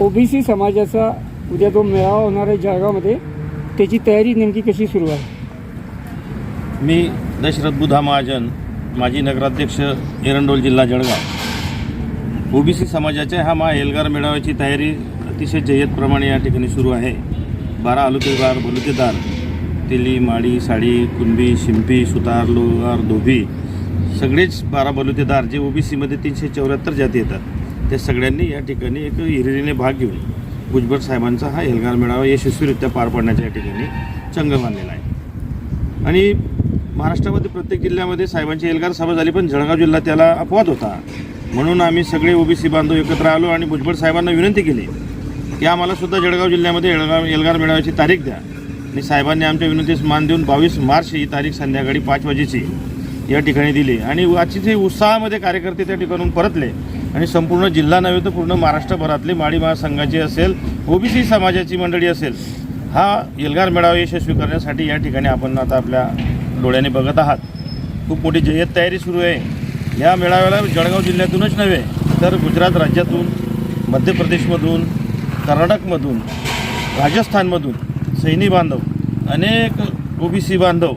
OBC समाजाचा उद्या जो मेळावा होणार आहे जळगावमध्ये त्याची तयारी नेमकी कशी सुरू आहे? मी दशरथ बुधा महाजन माजी नगराध्यक्ष एरंडोल जिल्हा जळगाव. ओबीसी समाजाच्या हा मा एल्गार मेळाव्याची तयारी अतिशय जय्यतप्रमाणे या ठिकाणी सुरू आहे. बारा आलुतेदार बलुतेदार तेली माळी साडी कुणबी शिंपी सुतार लोहार धोबी सगळेच बारा बलुतेदार जे ओबीसीमध्ये तीनशे चौऱ्याहत्तर जाती येतात. त्या सगळ्यांनी या ठिकाणी एक हिरिरीने भाग घेऊन भुजबळ साहेबांचा हा एल्गार मेळावा यशस्वीरित्या पार पाडण्याच्या या ठिकाणी चंग बांधलेला आहे. आणि महाराष्ट्रामध्ये प्रत्येक जिल्ह्यामध्ये साहेबांची एल्गार सभा झाली पण जळगाव जिल्हा त्याला अपवाद होता. म्हणून आम्ही सगळे ओबीसी बांधव एकत्र आलो आणि भुजबळ साहेबांना विनंती केली की आम्हाला सुद्धा जळगाव जिल्ह्यामध्ये एळगाव एल्गार मेळाव्याची तारीख द्या. आणि साहेबांनी आमच्या विनंतीस मान देऊन बावीस मार्च ही तारीख संध्याकाळी पाच वाजेची या ठिकाणी दिली. आणि आजची जे उत्साहामध्ये कार्यकर्ते त्या ठिकाणून परतले आणि संपूर्ण जिल्हा नव्हे तर पूर्ण महाराष्ट्रभरातली माळी महासंघाची असेल ओबीसी समाजाची मंडळी असेल हा एल्गार मेळावा यशस्वी करण्यासाठी या ठिकाणी आपण आता आपल्या डोळ्याने बघत आहात. खूप मोठी जय्यत तयारी सुरू आहे. या मेळाव्याला जळगाव जिल्ह्यातूनच नव्हे तर गुजरात राज्यातून मध्य प्रदेशमधून कर्नाटकमधून राजस्थानमधून सैनी बांधव अनेक ओबीसी बांधव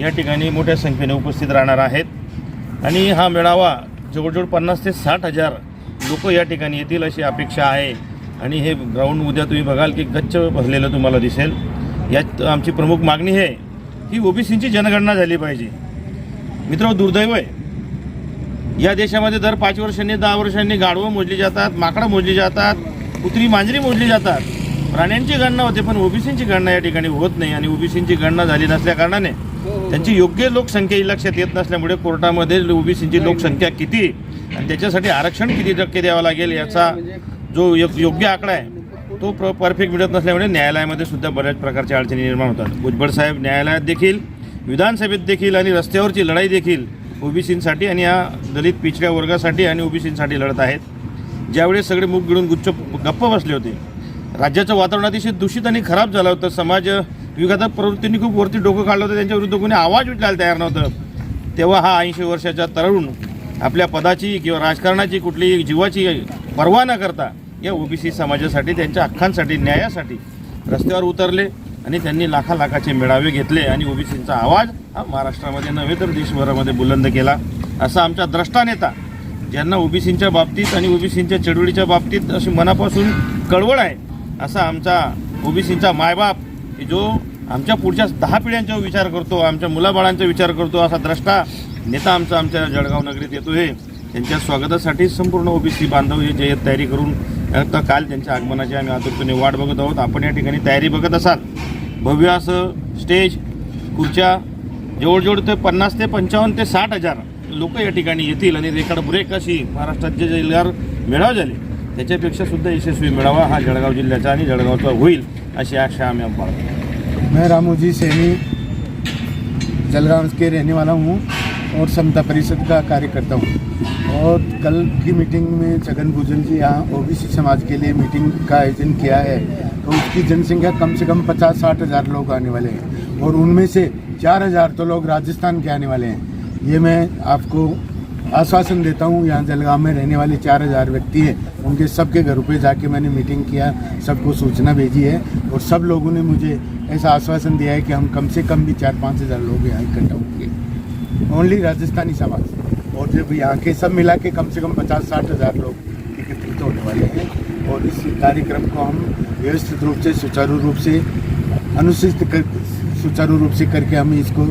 या ठिकाणी मोठ्या संख्येने उपस्थित राहणार आहेत. आणि हा मेळावा जवळजवळ पन्नास ते साठ हजार लोक या ठिकाणी येतील अशी अपेक्षा आहे. आणि हे ग्राउंड उद्या तुम्ही बघाल की गच्च भरलेलं तुम्हाला दिसेल. यात आमची प्रमुख मागणी आहे की ओबीसींची जनगणना झाली पाहिजे. मित्र दुर्दैव आहे. या देशामध्ये दर पाच वर्षांनी दहा वर्षांनी गाढवं मोजली जातात माकडं मोजली जातात कुत्री मांजरी मोजली जातात. प्राण्यांची गणना होते पण ओबीसींची गणना या ठिकाणी होत नाही आणि ओबीसींची गणना झाली नसल्या कारणाने त्यांची योग्य लोकसंख्या ही लक्षात येत नसल्यामुळे कोर्टामध्ये ओबीसींची लोकसंख्या किती आणि त्याच्यासाठी आरक्षण किती टक्के द्यावं लागेल याचा जो यो- योग्य आकडा आहे तो प्र परफेक्ट मिळत नसल्यामुळे न्यायालयामध्ये सुद्धा बऱ्याच प्रकारच्या अडचणी निर्माण होतात. भुजबळ साहेब न्यायालयात देखील विधानसभेत देखील आणि रस्त्यावरची लढाई देखील ओबीसींसाठी आणि या दलित पिछड्या वर्गासाठी आणि ओबीसींसाठी लढत आहेत. ज्यावेळेस सगळे मुख गिळून गुच्छ गप्प बसले होते राज्याचं वातावरण अतिशय दूषित आणि खराब झालं होतं. समाज विघातक प्रवृत्तींनी खूप वरती डोकं काढलं होतं. त्यांच्याविरुद्ध कोणी आवाज उठवायला तयार नव्हतं. तेव्हा हा ऐंशी वर्षाचा तरुण आपल्या पदाची किंवा राजकारणाची कुठली जीवाची पर्वा न करता या ओबीसी समाजासाठी त्यांच्या हक्कांसाठी न्यायासाठी रस्त्यावर उतरले आणि त्यांनी लाखा लाखाचे मेळावे घेतले आणि ओबीसींचा आवाज हा महाराष्ट्रामध्ये नव्हे तर देशभरामध्ये बुलंद केला. असा आमचा द्रष्टा नेता ज्यांना ओबीसींच्या बाबतीत आणि ओबीसींच्या चळवळीच्या बाबतीत अशी मनापासून कळवळ आहे असा आमचा ओबीसींचा मायबाप की जो आमच्या पुढच्या दहा पिढ्यांचा विचार करतो आमच्या मुलाबाळांचा विचार करतो असा द्रष्टा नेता आमचा आमच्या जळगाव नगरीत येतो आहे. त्यांच्या स्वागतासाठी संपूर्ण ओबीसी बांधव हे जयत तयारी करून आता काल त्यांच्या आगमनाची आम्ही आतुरतेने वाट बघत आहोत. आपण या ठिकाणी तयारी बघत असाल. भव्य असं स्टेज खुर्च्या जवळजवळ ते पन्नास ते पंचावन्न ते साठ हजार लोक या ठिकाणी येतील आणि रेकॉर्ड ब्रेक अशी महाराष्ट्रात जे जिल्ह्यावर मेळावे झाले त्याच्यापेक्षा सुद्धा यशस्वी मेळावा हा जिल्ह्याचा आणि जळगावचा होईल अशी आशा आम्ही बाळगतो मैं रामूजी सैनी जलगांव के रहने वाला हूँ और समता परिषद का कार्यकर्ता हूँ। और कल की मीटिंग में छगन भूजल जी यहाँ ओबीसी समाज के लिए मीटिंग का आयोजन किया है तो उसकी जनसंख्या कम से कम पचास साठ हज़ार लोग आने वाले हैं और उनमें से चार हज़ार तो लोग राजस्थान के आने वाले हैं। ये मैं आपको आश्वासन देता हूँ, यहाँ जलगांव में रहने वाले चार हज़ार व्यक्ति हैं। उनके सबके घरों पे जाके मैंने मीटिंग किया, सबको सूचना भेजी है और सब लोगों ने मुझे ऐसा आश्वासन दिया है कि हम कम से कम भी चार पाँच हज़ार लोग यहाँ इकट्ठा होंगे। ओनली राजस्थानी समाज और जब यहाँ के सब मिला के कम से कम पचास साठ हज़ार लोग एकत्रित होने वाले हैं और इस कार्यक्रम को हम व्यवस्थित रूप से, सुचारू रूप से, अनुसूचित कर, सुचारू रूप से करके हम इसको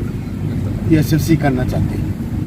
यशस्वी करना चाहते हैं।